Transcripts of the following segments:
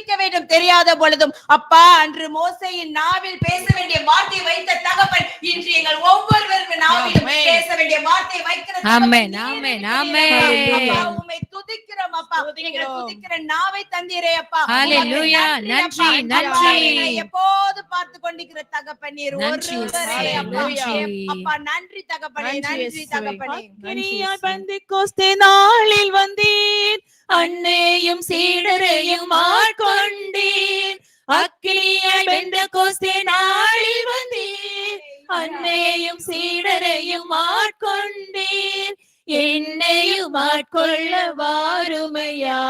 துதிக்க வேண்டும் தெரியாத பொழுதும் அப்பா அன்று மோசையின் நாவில் பேச வேண்டிய வார்த்தை வைத்த தகப்பன் இன்று எங்கள் ஒவ்வொருவரும் நாவிலும். பேச வேண்டிய வார்த்தை வைக்கிற துதிக்கிறோம் அப்பா. எங்கள் துதிக்கிற நாவை தந்தீரே அப்பா. நன்றி. நன்றி. எப்போது பார்த்து கொண்டிருக்கிற தகப்பன்? நீர் நன்றி, ஒருவரே. அப்பா. நன்றி. தகப்பனே நன்றி. தகப்பனே. அக்கினியாய் பெந்தெக்கோஸ்தே நாளில் வந்தீர். அன்னையும் சீடரையும் ஆட்கொண்டீர். அக்கினியாய் பெந்தெக்கோஸ்தே நாளில் வந்தீர். அன்னையும் சீடரையும் ஆட்கொண்டீர். என்னையும் ஆட்கொள்ள வாருமையா?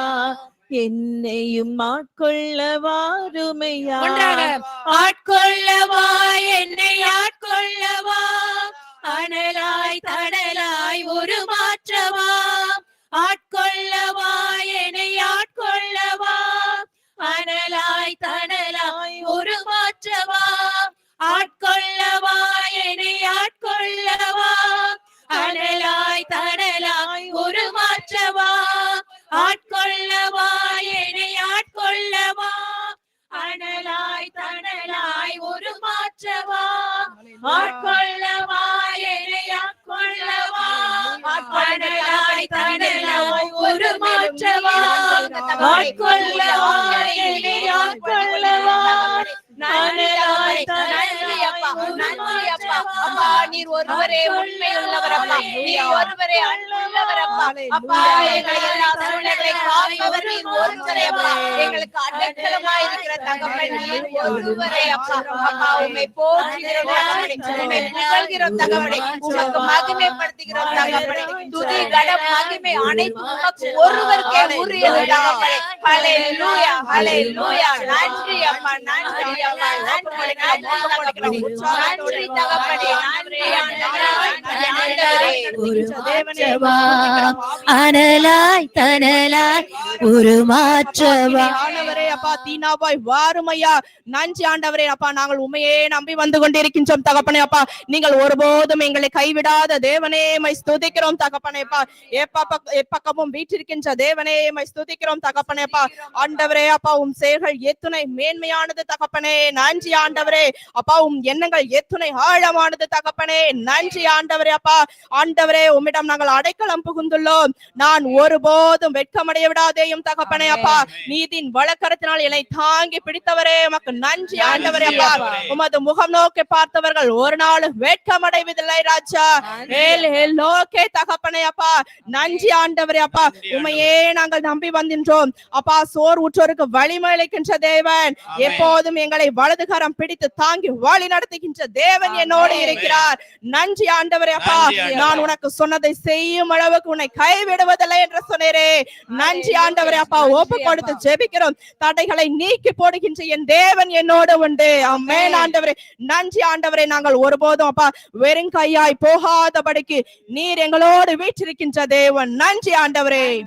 என்னையும் ஆட்கொள்ள வாருமையா? ஆட்கொள்ளவா என்னை ஆட்கொள்ளவா அனலாய் தடலாய் ஒரு மாற்றவா? ஆட்கொள்ளவா என்னை ஆட்கொள்ளவா அனலாய் தடலாய் ஒரு மாற்றவா? ஆட்கொள்ளவா என்னை ஆட்கொள்ளவா அனலாய் தடலாய் ஒரு மாற்றவா? ஆட்கொள்ளவா? என்னை ஆட்கொள்ளவா? அனலாய் தனலாய் ஒரு மாற்றவா? ஆட்கொள்ளவா? என்னை ஆட்கொள்ளவா? அனலாய் தனலாய் ஒரு மாற்றவா ஆட்கொள்ளவா என்னை ஆட்கொள்ளவா அனலாய் அப்பா நீர் ஒருவரே உண்மை உள்ளவர் அப்பா. நீர் ஒருவரே அன்புள்ளவர் அப்பா அப்பா எங்களை எல்லா சூழ்நிலை காப்பவர் நீர் ஒருவரே அப்பா எங்களுக்கு அடைக்கலமாய் இருக்கிற தகப்பன் நீர் ஒருவரே அப்பா. அப்பா உம்மை போற்றுகிறோம் தகப்பனே உம்மை புகழ்கிறோம் தகப்பனே உமக்கு மகிமைப்படுத்துகிறோம் தகப்பனே. துதி கடம் மகிமை அனைத்து உமக்கு ஒருவருக்கே உரியது தகப்பனே. ஹalleluya ஹalleluya. நன்றி அப்பா நன்றி அப்பா. நன்றி நன்றி நன்றி தகப்பனே நன்றி ஆண்டவரே நன்றி ஆண்டவரே ஒரு மாற்றவா அனலாய் தனலாய் ஒரு மாற்றவா? ஆண்டவரே அப்பா தீனாவாய் வாருமையா. நன்றி ஆண்டவரே அப்பா நாங்கள் உண்மையே நம்பி வந்து கொண்டிருக்கின்றோம் தகப்பனே அப்பா. நீங்கள் ஒருபோதும் எங்களை கைவிடாத தேவனே மை ஸ்துதிக்கிறோம் தகப்பனே எப்பா எப்பக்கமும் வீற்றிருக்கின்ற தேவனே மை ஸ்துதிக்கிறோம் தகப்பனேப்பா ஆண்டவரே அப்பா உம் செயல்கள் எத்துணை மேன்மையானது தகப்பனே. நன்றி ஆண்டவரே அப்பா உம் எண்ணங்கள் எத்துணை ஆழமானது தகப்பனே. நன்றி ஆண்டவரே அப்பா. ஆண்டவரே உம்மிடம் நாங்கள் அடைக்கலம் புகுந்துள்ளோம் நான் ஒருபோதும் வெட்கமடைய விடாதேயும் தகப்பனே அப்பா. நீதின் வழக்கரத்தினால் என்னை தாங்கி பிடித்தவரே. உமக்கு நன்றி ஆண்டவரே அப்பா. உமது முகம் நோக்கி பார்த்தவர்கள் ஒரு நாள் வெட்கமடைவதில்லை ராஜா. ஏல் ஏல் நோக்கே தகப்பனே அப்பா. நன்றி ஆண்டவரே அப்பா. உமையே நாங்கள் நம்பி வந்தின்றோம். அப்பா சோர் உற்றோருக்கு வலிமை அளிக்கின்ற தேவன். எப்போதும் எங்களை வலதுகரம் பிடித்து தாங்கி வழி நடத்துகின்ற தேவன் என்னோடு இருக்கிறார். நன்றி ஆண்டவரே அப்பா. நான் உனக்கு சொன்னதை செய்யும் அளவுக்கு உன்னை கைவிடுவதில்லை என்று சொன்னீரே. நன்றி ஆண்டவரே அப்பா. ஒப்பு கொடுத்து ஜெபிக்கிறோம். தடைகளை நீக்கி போடுகின்ற என் தேவன் என்னோடு உண்டு. அம்மேன் ஆண்டவரே. நன்றி ஆண்டவரே. நாங்கள் ஒருபோதும் அப்பா வெறும் கையாய் போகாதபடிக்கு நீர் எங்களோடு வீற்றிருக்கின்ற தேவன். நன்றி ஆண்டவரே.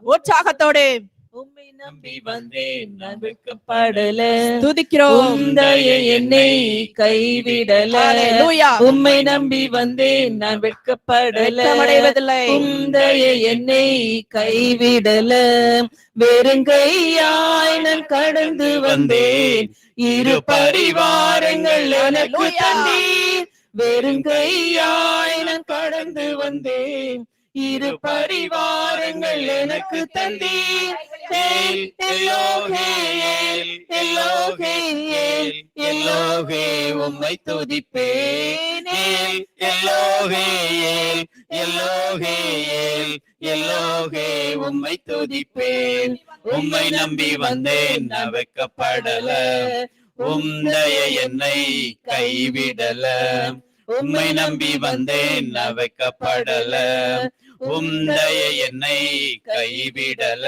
உற்சாகத்தோடு. உம்மை நம்பி வந்தேன் நான் வெட்கப்படல துதிக்கிறோம் என்னை கைவிடல. ஹalleluya. உம்மை நம்பி வந்தேன் நான் வெட்கப்படல உந்தைய என்னை கைவிடல. வெறுங்கையாய் நான் கடந்து வந்தேன். இரு பரிவாரங்கள் எனக்கு. தந்தீர். வெறுங்கையாய் நான் கடந்து வந்தேன். இரு பரிவாரங்கள் எனக்கு தந்தீர். ஏல், எல்லோகே, ஏல், எல்லோகே, உம்மை துதிப்பேன். ஏல், எல்லோகே, ஏல், எல்லோகே, உம்மை துதிப்பேன். உம்மை நம்பி வந்தேன் நவக்கப்படல உந்தைய என்னை கைவிடல. உம்மை நம்பி வந்தேன் நான் உந்தைய என்னை கைவிடல.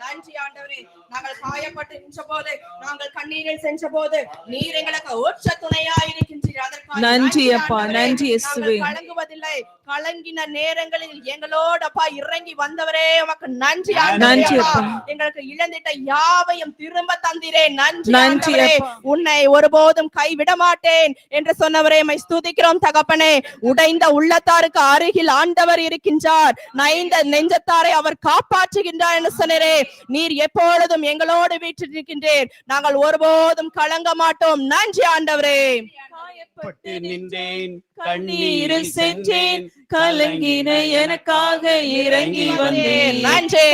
நன்றி ஆண்டவரே. நாங்கள் காயப்பட்டு நின்ற போது நாங்கள் கண்ணீரில் சென்ற போது நீர் எங்களுக்கு உச்ச துணையா நன்றி அப்பா. நன்றி. கலங்குவதில்லை கலங்கின நேரங்களில் எங்களோடு அப்பா இறங்கி வந்தவரே உமக்கு நன்றி நன்றி. எங்களுக்கு இழந்திட்ட யாவையும் திரும்ப தந்திரே நன்றி நன்றி. உன்னை ஒருபோதும் கைவிட மாட்டேன் என்று சொன்னவரே மை ஸ்துதிக்கிறோம் தகப்பனே. உடைந்த உள்ளத்தாருக்கு அருகில் ஆண்டவர் இருக்கின்றார். நைந்த நெஞ்சத்தாரை அவர் காப்பாற்றுகின்றார் என்று சொன்னரே. நீர் எப்பொழுதும் எங்களோடு வீற்றிருக்கின்றேன் நாங்கள் ஒருபோதும் கலங்க மாட்டோம். நன்றி ஆண்டவரே. பட்டு நின்றேன் கண்ணீரில் சென்றேன் கலங்கின எனக்காக இறங்கி வந்தேன்.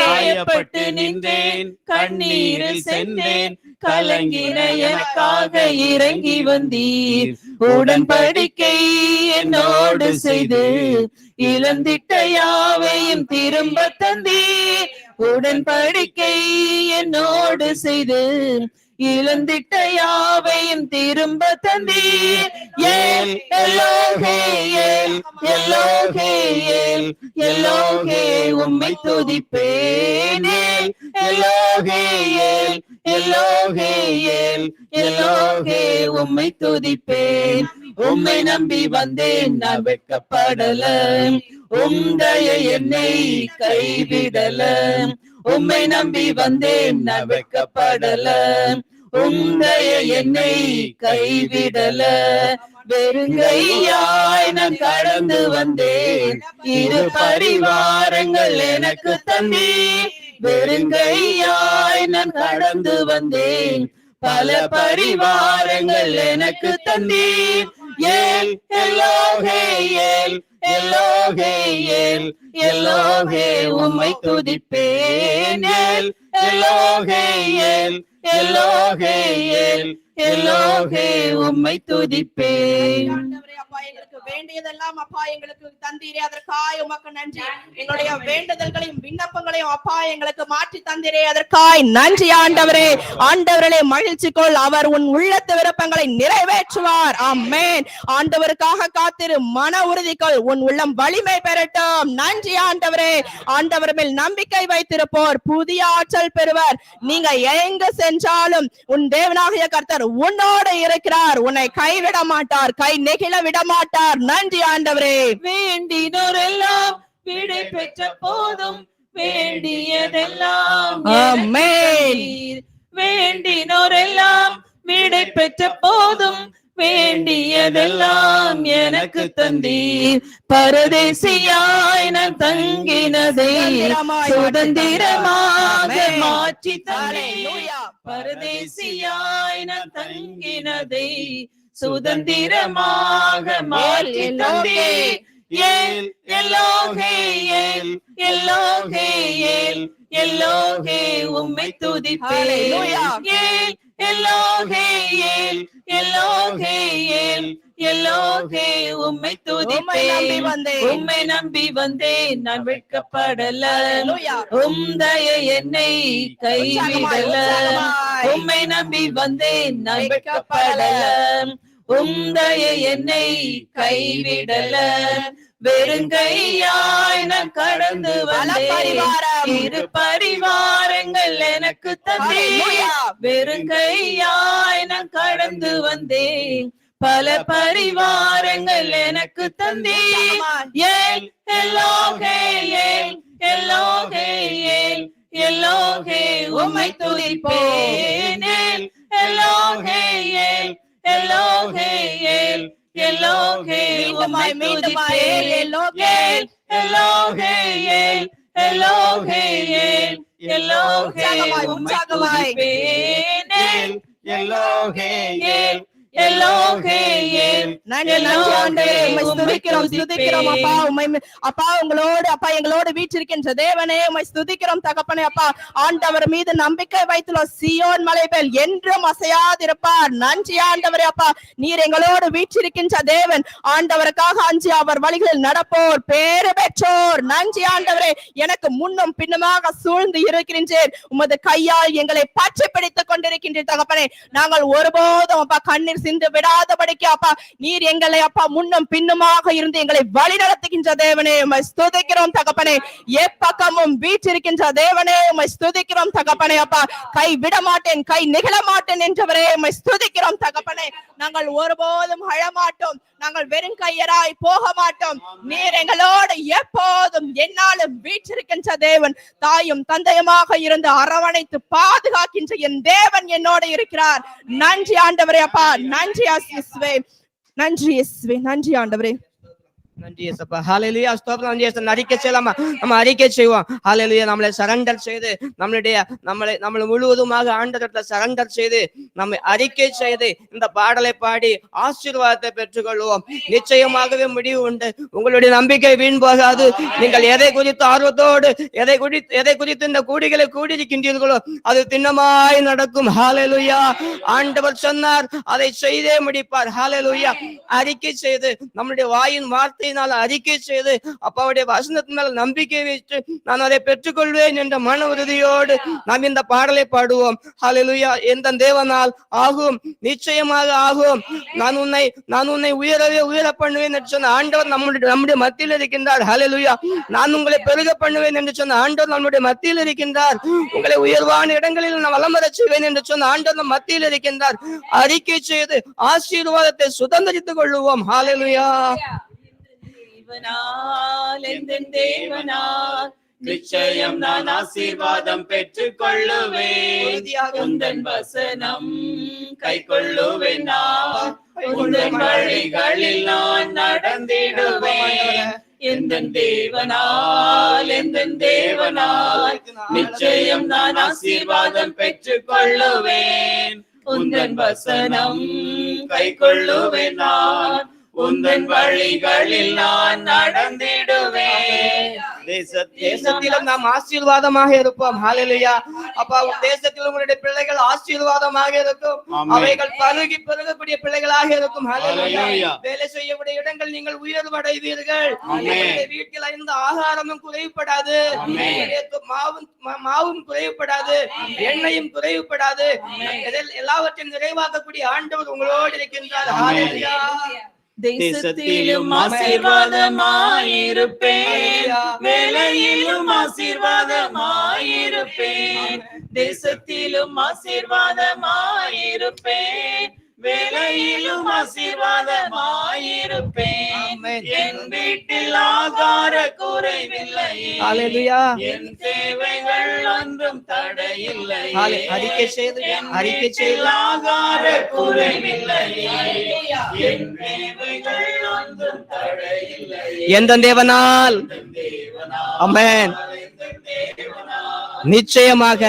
காயப்பட்டு நின்றேன் கண்ணீரில் சென்றேன் கலங்கின எனக்காக இறங்கி வந்தீர். உடன்படிக்கை என்னோடு செய்து இழந்திட்ட யாவையும் திரும்ப தந்தீர். உடன்படிக்கை என்னோடு செய்து இழந்திட்ட யாவையும் திரும்ப தந்தீர். ஏல் எல்லோகே ஏல் எல்லோகே உம்மை துதிப்பேன். ஏல் எல்லோகே எல்லோகே உம்மை துதிப்பேன். உம்மை நம்பி வந்தேன் நான் வெட்கப்படல. உந்தைய என்னை கைவிடல. உம்மை நம்பி வந்தேன் நான் வெட்கப்படல உந்தைய என்னை கைவிடல. வெறுங்கையாய் நான் கடந்து வந்தேன். இரு பரிவாரங்கள் எனக்கு தந்தே வெறுங்கையாய் நான் கடந்து வந்தேன். பல பரிவாரங்கள் எனக்கு தந்தீர். ஏல் எல்லோகே ஏல் எல்லோகே ஏல் எல்லோகே உம்மை துதிப்பேன். ஏல் எல்லோகே ஏல் எல்லோகே ஏல் எல்லோகே உம்மை துதிப்பேன். வேண்டியதெல்லாம் அப்பா எங்களுக்கு தந்தீரே. அதற்காய் உமக்கு நன்றி. எங்களுடைய வேண்டுதல்களையும் விண்ணப்பங்களையும் அப்பா எங்களுக்கு மாற்றி தந்தீரே. அதற்காய் நன்றி ஆண்டவரே. ஆண்டவர்களே மகிழ்ச்சி கொள் அவர் உன் உள்ளத்து விருப்பங்களை நிறைவேற்றுவார். ஆமென். ஆண்டவருக்காக காத்திரு மன உறுதி கொள் உன் உள்ளம் வலிமை பெறட்டும். நன்றி ஆண்டவரே. ஆண்டவர் மேல் நம்பிக்கை வைத்திருப்போர். புதிய ஆற்றல் பெறுவர். நீங்க எங்க சென்றாலும் உன் தேவனாகிய கர்த்தர் உன்னோடு இருக்கிறார். உன்னை கைவிட மாட்டார். கை நெகிழ விட மாட்டார். நன்றி ஆண்டவரே. வேண்டினோரெல்லாம் விடை பெற்ற போதும். வேண்டியதெல்லாம் வேண்டினோரெல்லாம் விடை பெற்ற போதும். வேண்டியதெல்லாம் எனக்கு தந்தீர். பரதேசியாய் நான் தங்கினதை சுதந்திரமாக மாற்றி ஹalleluya. பரதேசியாய் நான் தங்கினதை சுதந்திரமாக மாற்றி தந்தே. ஏல் எல்லோகே ஏல் எல்லோகே ஏல் எல்லோகே உம்மை துதிப்பேன். ஏல் எல்லோகே ஏல் எல்லோகே ஏல் எல்லோகே உம்மை துதிப்பேன். வந்தேன். உம்மை நம்பி வந்தேன். நான் வெட்கப்படல. ஹalleluya. உம்தய என்னை கைவிடல. உம்மை நம்பி வந்தேன். நான் வெட்கப்படல. உம்தய என்னை கைவிடல. வெறுங்கையாய் நான் கடந்து. இரு பரிவாரங்கள் எனக்கு தந்தே. வெறுங்கையாய் நான் கடந்து வந்தேன். பல பரிவாரங்கள் எனக்கு தந்தே. ஏல் எல்லோகே ஏல் எல்லோகே ஏல் எல்லோகே உம்மை துதிப்பேன் எல்லோகே ஏல் எல்லோகே ஏல் எல்லோகே உம்மை மீண்டுமாய், மீண்டுமாய், ஏல், துதிப்பேன் எல்லோகே. எல்லோகே ஏல் எல்லோகே ஏல் எல்லோகே உம்மை. துதிப்பேன் எல்லோகே ஏல் அப்பா உம்மை அப்பா உங்களோடு அப்பா எங்களோடு வீற்றிருக்கின்ற தேவனே உம்மை ஸ்துதிக்கிறோம் தகப்பனே அப்பா. ஆண்டவர் மீது நம்பிக்கை வைத்துள்ளோம். சியோன் மலை மேல் என்றும் அசையாதிருப்பார். நன்றி ஆண்டவரே அப்பா. நீர் எங்களோடு வீற்றிருக்கின்ற தேவன். ஆண்டவருக்காக அஞ்சி அவர் வழிகளில் நடப்போர் பேறு பெற்றோர். நன்றி ஆண்டவரே. எனக்கு முன்னும் பின்னுமாக சூழ்ந்து இருக்கின்றேன் உமது கையால் எங்களை பற்றி பிடித்துக் கொண்டிருக்கின்ற தகப்பனே. நாங்கள் ஒருபோதும் அப்பா கண்ணீர் சிந்து விடாதபடிக்கு அப்பா நீர் எங்களை அப்பா முன்னும் பின்னுமாக இருந்து எங்களை வழி நடத்துகின்ற தேவனே உமை ஸ்துதிக்கிறோம் தகப்பனே. எப்பக்கமும் வீற்றிருக்கின்ற தேவனே உமை ஸ்துதிக்கிறோம் தகப்பனே அப்பா. கை விட மாட்டேன் கை நிகழ மாட்டேன் என்றவரே உமை ஸ்துதிக்கிறோம் தகப்பனே. நாங்கள் ஒருபோதும் அழமாட்டோம் நாங்கள் வெறும் கையராய் போக மாட்டோம் நீர் எங்களோடு எப்போதும் என்னாலும் வீற்றிருக்கின்ற தேவன். தாயும் தந்தையுமாக இருந்து அரவணைத்து பாதுகாக்கின்ற என் தேவன் என்னோட இருக்கிறார். நன்றி ஆண்டவரே அப்பா நன்றி இயேசுவே நன்றி இயேசுவே. நன்றி ஆண்டவரே. நன்றி ஏசப்பா ஹாலையிலேயே ஸ்தோத்திரம் நன்றி ஏசப்பா அறிக்கை செய்யலாமா நம்ம அறிக்கை செய்வோம். ஹாலையிலேயே நம்மளை சரண்டர் செய்து நம்மளுடைய நம்மளை நம்மளை முழுவதுமாக ஆண்டவர்கிட்ட சரண்டர் செய்து நம்மை அறிக்கை செய்து இந்த பாடலை பாடி ஆசீர்வாதத்தை பெற்றுக்கொள்வோம். நிச்சயமாகவே முடிவு உண்டு. உங்களுடைய நம்பிக்கை வீண் போகாது. நீங்கள் எதை குறித்து ஆர்வத்தோடு எதை குறித்து எதை குறித்து இந்த கூடிகளை கூடியிருக்கின்றீர்களோ அது திண்ணமாய் நடக்கும். ஹாலலுயா ஆண்டவர் சொன்னார் அதை செய்தே முடிப்பார். ஹாலலுயா அறிக்கை செய்து நம்மளுடைய வாயின் வார்த்தை வார்த்தையினால் அறிக்கை செய்து அப்பாவுடைய வசனத்தினால் நம்பிக்கை வைத்து நான் அதை பெற்றுக்கொள்வேன் என்ற மன உறுதியோடு நாம் இந்த பாடலை பாடுவோம். ஹalleluya எந்த தேவனால் ஆகும்? நிச்சயமாக ஆகும். நான் உன்னை நான் உன்னை உயரவே உயர பண்ணுவேன் என்று சொன்ன ஆண்டவர் நம்முடைய நம்முடைய மத்தியில் இருக்கின்றார். ஹalleluya நான் உங்களை பெருக பண்ணுவேன் என்று சொன்ன ஆண்டவர் நம்முடைய மத்தியில் இருக்கின்றார். உங்களை உயர்வான இடங்களில் நான் வலம் செய்வேன் என்று சொன்ன ஆண்டவர் நம் மத்தியில் இருக்கின்றார். அறிக்கை செய்து ஆசீர்வாதத்தை சுதந்திரித்துக் கொள்ளுவோம். ஹalleluya தேவனால் எந்தன் தேவனால் நிச்சயம் நான் ஆசீர்வாதம் பெற்றுக் கொள்ளுவேன் உந்தன் வசனம் கை கொள்ளுவேன் நான் உந்தன் வழிகளில் நான் நடந்திடுவேன். எந்தன் தேவனால் எந்தன் தேவனால் நிச்சயம் நான் ஆசீர்வாதம் பெற்றுக் கொள்ளுவேன் உந்தன் வசனம் கை கொள்ளுவேன் நான் உந்தன் வழிகளில் நான் நடந்திடுவேன். தேச- தேசத்திலும் நாம் ஆசீர்வாதமாக இருப்போம். ஹalleluya அப்பா உன் தேசத்தில் உங்களுடைய பிள்ளைகள் ஆசீர்வாதமாக இருக்கும். அவைகள் பருகி பெருகக்கூடிய பிள்ளைகளாக இருக்கும். வேலை செய்யக்கூடிய இடங்கள் நீங்கள் உயர்வடைவீர்கள். வீட்டில் இந்த ஆகாரமும் குறைவுபடாது. மாவும் மாவும் குறைவுபடாது. எண்ணெயும் குறைவுபடாது. இதில் எல்லாவற்றையும் நிறைவாக்கக்கூடிய ஆண்டவர் உங்களோடு இருக்கின்றார். ஆமென். தேசத்திலும் ஆசீர்வாதமாயிருப்பேன். வேலையிலும் ஆசீர்வாதமாயிருப்பேன். தேசத்திலும் ஆசீர்வாதமாயிருப்பேன். வேலையிலும் ஆசீர்வாதமாயிருப்பேன். என் வீட்டில் ஆகார குறைவில்லையே. என் தேவைகள் ஒன்றும் தடையில்லை அறிக்கை செய்து அறிக்கை செய்து. ஆகார குறைவில்லையே. என் தேவைகள் ஒன்றும் தடையில்லை எந்த தேவனால்? அமேன் நிச்சயமாக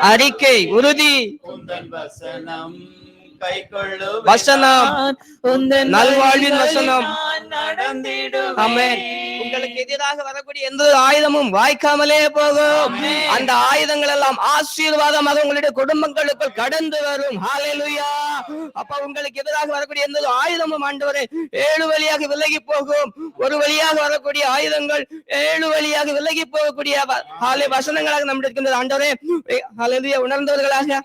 அறிக்கை உறுதி. உந்தன் வசனம். நல்வாழ்வின் வசனம். உங்களுக்கு எதிராக வரக்கூடிய எந்த ஆயுதமும் வாய்க்காமலே போகும். அந்த ஆயுதங்கள் எல்லாம் ஆசீர்வாதமாக உங்களுடைய குடும்பங்களுக்குள் கடந்து வரும். ஹalleluya. அப்ப உங்களுக்கு எதிராக வரக்கூடிய எந்த ஒரு ஆயுதமும் ஆண்டவரே ஏழு வழியாக விலகி போகும். ஒரு வழியாக வரக்கூடிய ஆயுதங்கள் ஏழு வழியாக விலகி போகக்கூடிய ஹாலே வசனங்களாக நம்முடைய இருக்கின்றது ஆண்டவரே. ஹalleluya. உணர்ந்தவர்களாக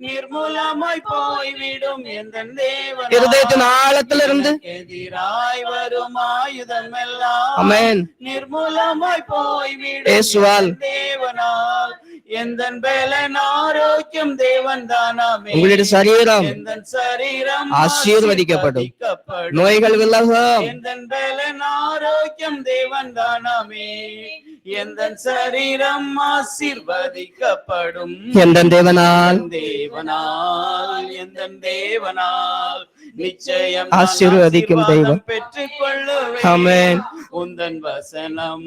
நிர்மூலமாய் போய்விடும் எந்த தேவன் இருதயத்தின் ஆழத்திலிருந்து எதிராய் வரும் ஆயுதம் எல்லாம் அமேன் நிர்மூலமாய் போய்விடும் இயேசுவால். என் தேவனால் எந்த உங்களுடைய சரீரம் ஆசீர்வதிக்கப்படும். நோய்கள் விலகும். ஆரோக்கியம் தேவன் தானாமே. எந்தன் சரீரம் ஆசீர்வதிக்கப்படும். எந்த தேவனால். தேவனால் எந்தன் தேவனால். நிச்சயம் ஆசீர்வதிக்கும் தெய்வம். பெற்றுக் கொள்ளுவேன் ஆமென். உந்தன் வசனம்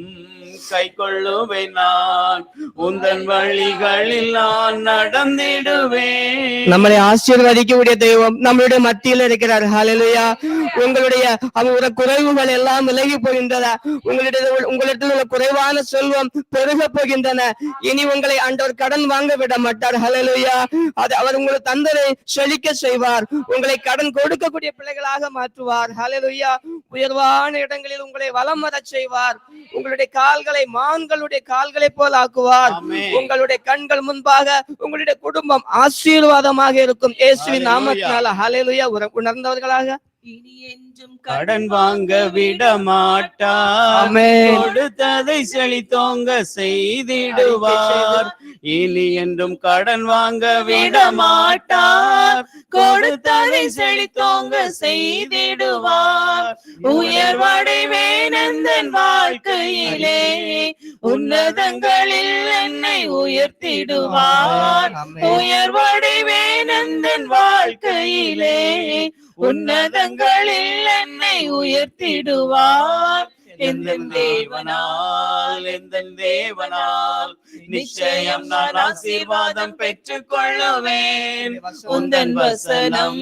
கை கொள்ளுவேன் நான். உந்தன் வழிகளில் நான் நடந்திடுவேன். நம்மளை ஆசீர்வதிக்கக்கூடிய தெய்வம் நம்மளுடைய மத்தியில் இருக்கிறார். ஹalleluya உங்களுடைய அவருடைய குறைவுகள் எல்லாம் விலகி போகின்றன. உங்களுடைய உங்களிடத்தில் உள்ள குறைவான செல்வம் பெருக போகின்றன. இனி உங்களை ஆண்டவர் கடன் வாங்க விட மாட்டார். ஹalleluya அது அவர் உங்களை தந்தரை செழிக்க செய்வார். உங்களை கடன் கொடு கொடுக்கக்கூடிய பிள்ளைகளாக மாற்றுவார். ஹalleluya உயர்வான இடங்களில் உங்களை வலம் வரச் செய்வார். உங்களுடைய கால்களை மான்களுடைய கால்களை போல ஆக்குவார். உங்களுடைய கண்கள் முன்பாக உங்களுடைய குடும்பம் ஆசீர்வாதமாக இருக்கும். இயேசுவின் நாமத்தினால. உற- உணர்ந்தவர்களாக இனி என்றும் கடன் வாங்க விட மாட்டார் கொடுத்ததை செழித்தோங்க செய்திடுவார். இனி என்றும் கடன் வாங்க விட மாட்டார் கொடுத்ததை செழித்தோங்க செய்திடுவார். உயர்வடைவேன் எந்தன் வாழ்க்கையிலே. உன்னதங்களில் என்னை உயர்த்திடுவார். உயர்வடைவேன் எந்தன் வாழ்க்கையிலே. உன்னதங்களில் என்னை உயர்த்திடுவார். எந்த தேவனால் எந்த தேவனால்? நிச்சயம் நான் ஆசீர்வாதம் பெற்றுக் கொள்ளுவேன் உந்தன் வசனம்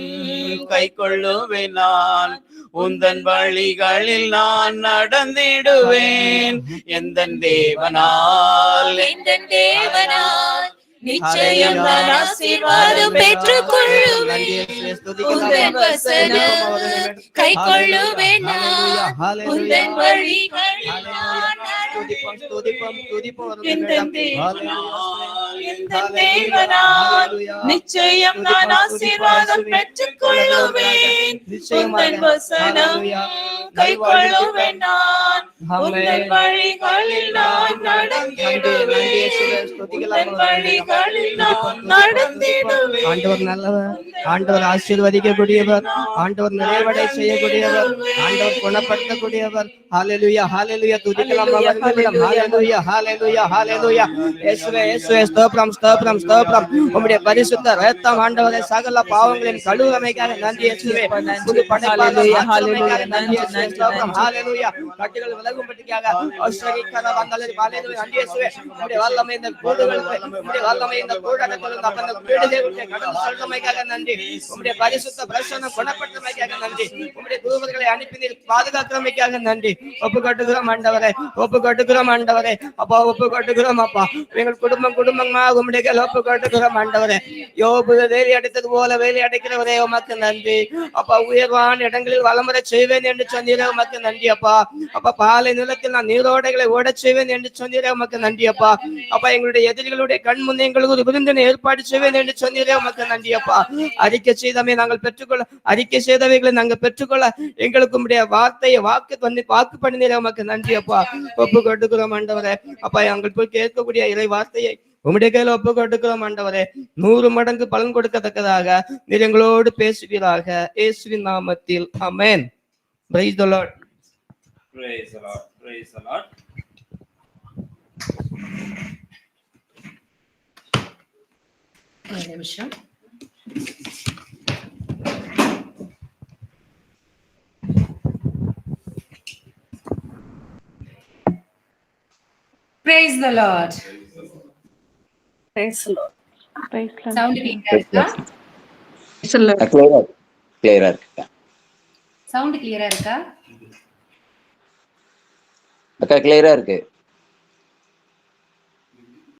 கை கொள்ளுவேன் நான். உந்தன் வழிகளில் நான் நடந்திடுவேன். எந்த தேவனால்? எந்த தேவனால்? நிச்சயம் நான் ஆசீர்வாதம் பெற்றுக் கொள்ளுவேன் கை கொள்ளுவேன் உந்தன் வழிகளில் நான் எந்த தேவனால் எந்த தேவனால் நிச்சயம் நான் ஆசீர்வாதம் பெற்றுக் கொள்ளுவேன் உந்தன் வசனம் கை கொள்ளுவேன் நான். உந்தன் வழிகளில் நான் நடந்திடுவேன். உந்தன் வழிகளில் நான் நடந்திடுவேன். ஆண்டவர் நல்லவர். ஆண்டவர் ஆசீர்வதிக்கக்கூடியவர். ஆண்டவர் நிறைவடை செய்யக்கூடியவர். ஆண்டவர் குணப்படுத்தக்கூடியவர். ஹalleluya ஹalleluya. துதிக்கலாம் அவர்களிடம் ஹalleluya ஹalleluya ஹalleluya இயேசுவே இயேசுவே ஸ்தோத்திரம் ஸ்தோத்திரம் ஸ்தோத்திரம். உம்முடைய பரிசுத்த இரத்தம் ஆண்டவரே சகல பாவங்களின் கழுவமைக்காக நன்றி இயேசுவே புது படைப்பாக மாற்றுவதற்காக நன்றி ஸ்தோத்திரம் ஹalleluya கட்டுகள் விலகும்படிக்காக ஆசிரியக்கார வந்தலை ஹalleluya நன்றி இயேசுவே உம்முடைய வல்லமை இந்த கூடுகளுக்கு உம்முடைய வல்லமை இந்த கூடத்தில் இந்த அப்பந்த வீடுகளுக்கு கடந்து செல்வமைக்காக நன்றி. உம்முடைய பரிசுத்த பிரசன்னம் குணப்படுத்தமைக்காக நன்றி. உம்முடைய தூதர்களை அனுப்பி பாதுகாக்கிறமைக்காக நன்றி. ஒப்பு கட்டுகிறோம் ஆண்டவரே. ஒப்பு கட்டுகிறோம் ஆண்டவரே. அப்பா ஒப்பு கட்டுகிறோம் அப்பா. எங்கள் குடும்பம் குடும்பமாக உம்முடைய கையில் ஒப்பு கட்டுகிறோம் ஆண்டவரே. யோபு வேலி அடைத்தது போல வேலி அடைக்கிறவரே உமக்கு நன்றி. அப்பா உயர்வான இடங்களில் வளமுறை செய்வேன் என்று சொன்னீரே உமக்கு நன்றி அப்பா. அப்பா பாலை நிலத்தில் நான் நீரோடைகளை ஓடச் செய்வேன் என்று சொன்னீரே உமக்கு நன்றி அப்பா. அப்பா எங்களுடைய எதிரிகளுடைய கண் முன்னே எங்களுக்கு ஒரு விருந்தினை ஏற்பாடு செய்வேன் என்று சொன்னீரே உமக்கு நன்றி அப்பா. அறிக்கை செய்தவை நாங்கள் பெற்றுக்கொள்ள அறிக்கை செய்தவைகளை நாங்கள் பெற்றுக்கொள்ள எங்களுக்கு உடைய வார்த்தையை வாக்கு பண்ணி வாக்கு பண்ணினீரே உமக்கு நன்றி அப்பா. ஒப்பு கொடுக்கிறோம் ஆண்டவரே அப்பா எங்கள் போய் கேட்கக்கூடிய இறை வார்த்தையை உம்முடைய கையில ஒப்பு கொடுக்கிறோம் ஆண்டவரே நூறு மடங்கு பலன் கொடுக்கத்தக்கதாக நீர் எங்களோடு பேசுவீராக. இயேசுவின் நாமத்தில். Amen praise the lord Praise the Lord. Praise the Lord. ஒரு நிமிஷம் Praise the Lord. Sound clear இருக்கா? கிளியரா கிளியரா இருக்கு Sound clear இருக்கா? அக்கா கிளியரா இருக்கு